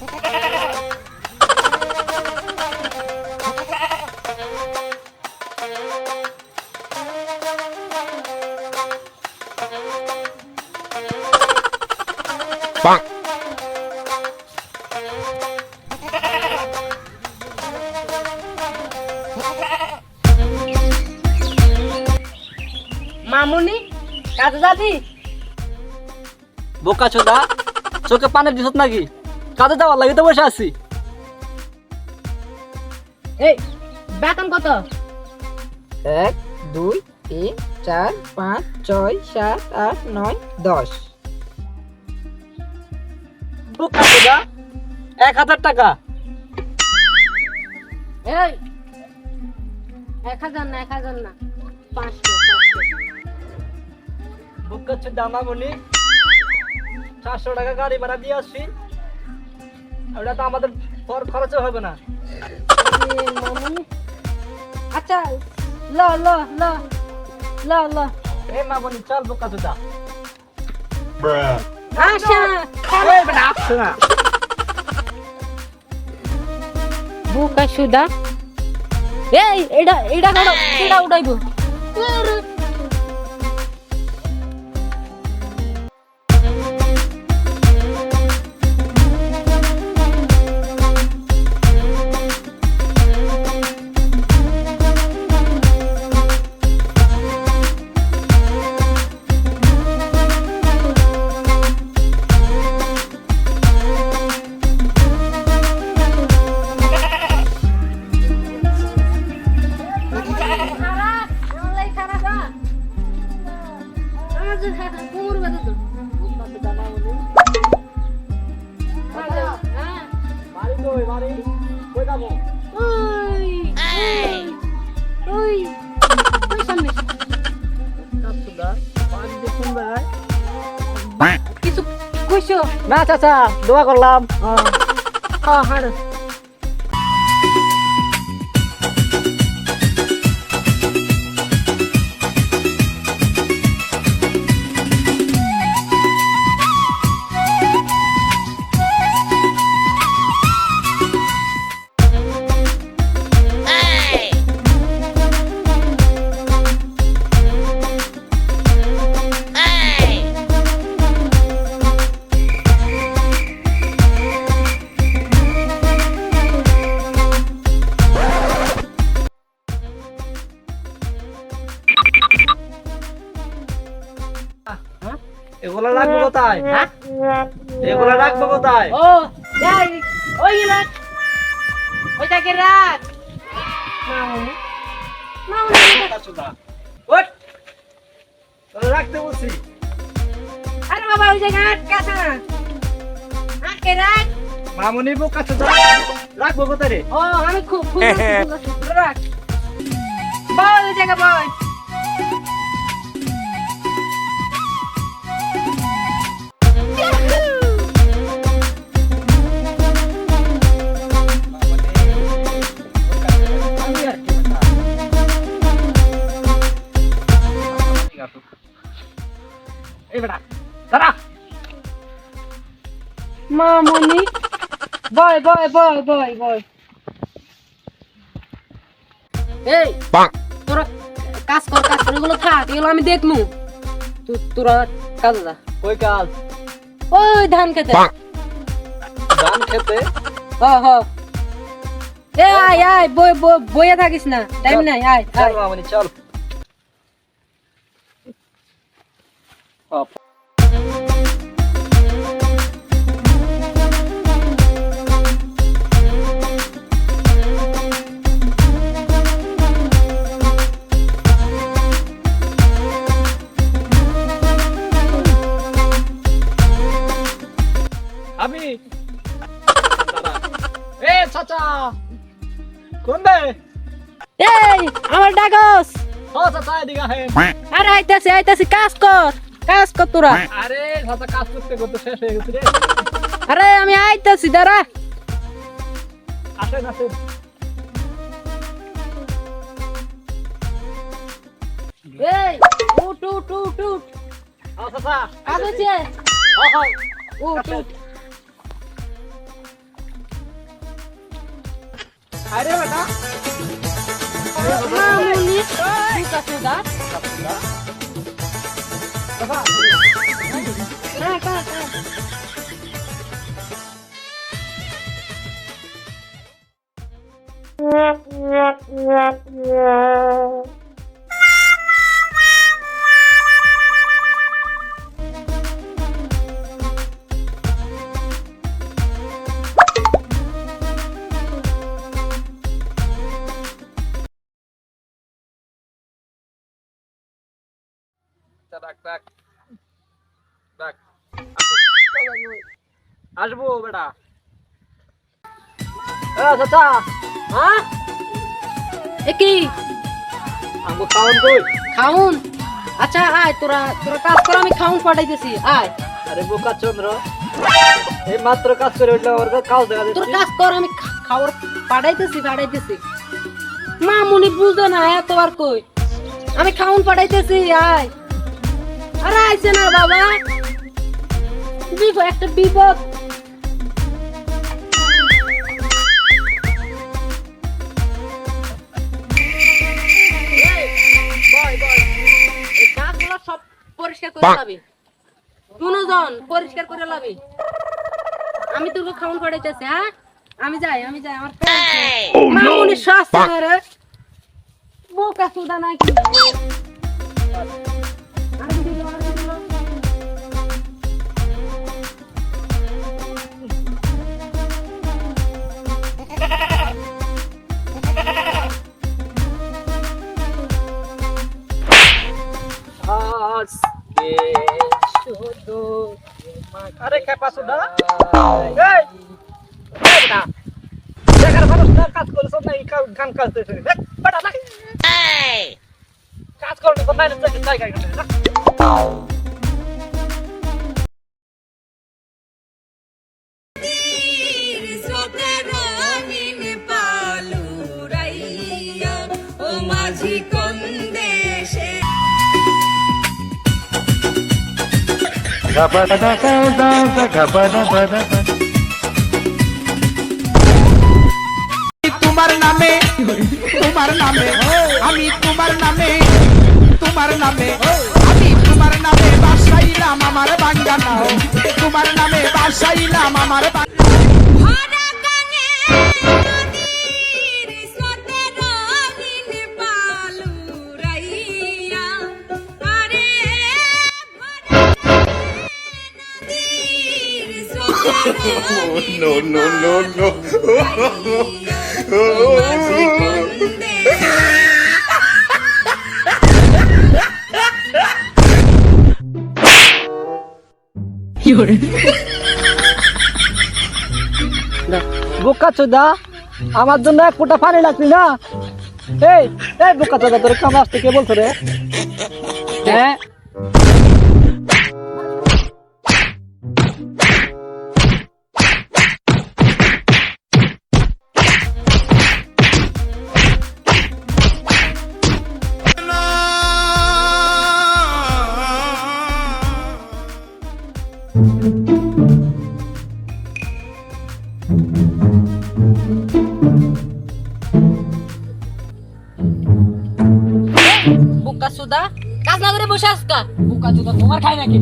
মামুনি কাজে যাবি? বোকা চোদা চোখে পানের দিছত নাকি? কাজে যাওয়ার লাগে তো বসে আছি। এই বেতন কত? এক দুই তিন চার পাঁচ ছয় সাত আট নয় দশ। এক হাজার টাকা। এই এক হাজার না এক হাজার না পাঁচশো বোকা চোদা মামুনি চারশো টাকা গাড়ি ভাড়া দিয়ে আসছি। ওটা তো আমাদের পর খরচও হবে না। এ, আচ্ছা ল ল ল ল ল। এই মামুনি চল। বোকা চোদা আশা বুকা সুদা। এই এটা এটা কাটো এটা উঠাইবো। বাড়ি কই যাব? চোদা বাড়ি দিয়ে কোন কিছু কইছো? না চাচা দোয়া করলাম। হ্যাঁ হাড়। এগুলো রাখব কোথায়? এগুলো রাখব কোথায়? ও যাই ওই রাখ। ওইটাকে রাখ। রাখতে বলছি। আরে বাবা ওই জায়গায় আটকে না আটকে রাখ। মামুনি বোকা রাখব কোথায় রে? ও আমি খুব খুব রাখ। বল ওই জায়গা বল। মামুনি বয় বয় বয় বয় বয়। এই তোরা কাজ কর কাজ কর এগুলো থাক এগুলো আমি দেখমু। তু- তোরা কাজে যা। কই কাজ? ওই ধান খেতে। ধান খেতে? হ হ। এ আয় আয় বই বই- থাকিস না টাইম নাই আয় আয়। মামুনি চল। আরে আইতাছি আইতাছি কাজ কর কাজ কর তোরা। আরে চাচা কাজ করতে করতে শেষ হয়ে গেছে রে। আরে আমি আইতাছি দাঁড়া। আসেন আসেন। এই উঠ উঠ উঠ উঠ। কাজ হচ্ছে। উঠ উঠ। আরে বেটা। মামুনি বুকা সুদা বাবা হ্যাঁ কা ডাক আসব বেটা। চাচা। হ্যাঁ? এ আমগো খাওয়ান কই? খাউন আচ্ছা আয় তোরা তোরা কাজ কর আমি খাউন পাঠাইতেছি আয়। আরে বোকা চন্দ্র। এই মাত্র কাজ করে উঠলে ওর কাজ দেখা তোর কাজ কর আমি খা- খাবার পাঠাইতেছি বুঝে না এত আর কই। আমি খাউন পাঠাইতেছি আয়। আরে আইছে না বাবা। বিপদ একটা বিপদ। সব পরিষ্কার করে লাবি। দুজন পরিষ্কার করে লাবি। আমি তোকে খাউন পাঠাইতেছি হ্যাঁ? আমি যাই আমি যাই আমার মামুনি শাস্তি রে বোকা সুদা নাকি? দেখার মানুষ না কাজ করছ না এই কাজ গান কাজ কাজ করলে জায়গা গেলে মাঝি তোমার নামে তোমার নামে, আমি তোমার নামে তোমার নামে, আমি তোমার নামে বাসাইলাম আমার বাঙ্গানা তোমার নামে বাসাইলাম আমার বাঙ্গানা পালুরাইয়া। ও মাঝি কন্দেশে বোকা চোদা আমার জন্য এক ফোঁটা পানি লাগবি না? এই এই বোকা চোদা তোর কাম আসতে কে বলছো রে? হ্যাঁ? সুদা কাজ না করে বসে আসকা বোকা সুদা তোমার খাই নাকি?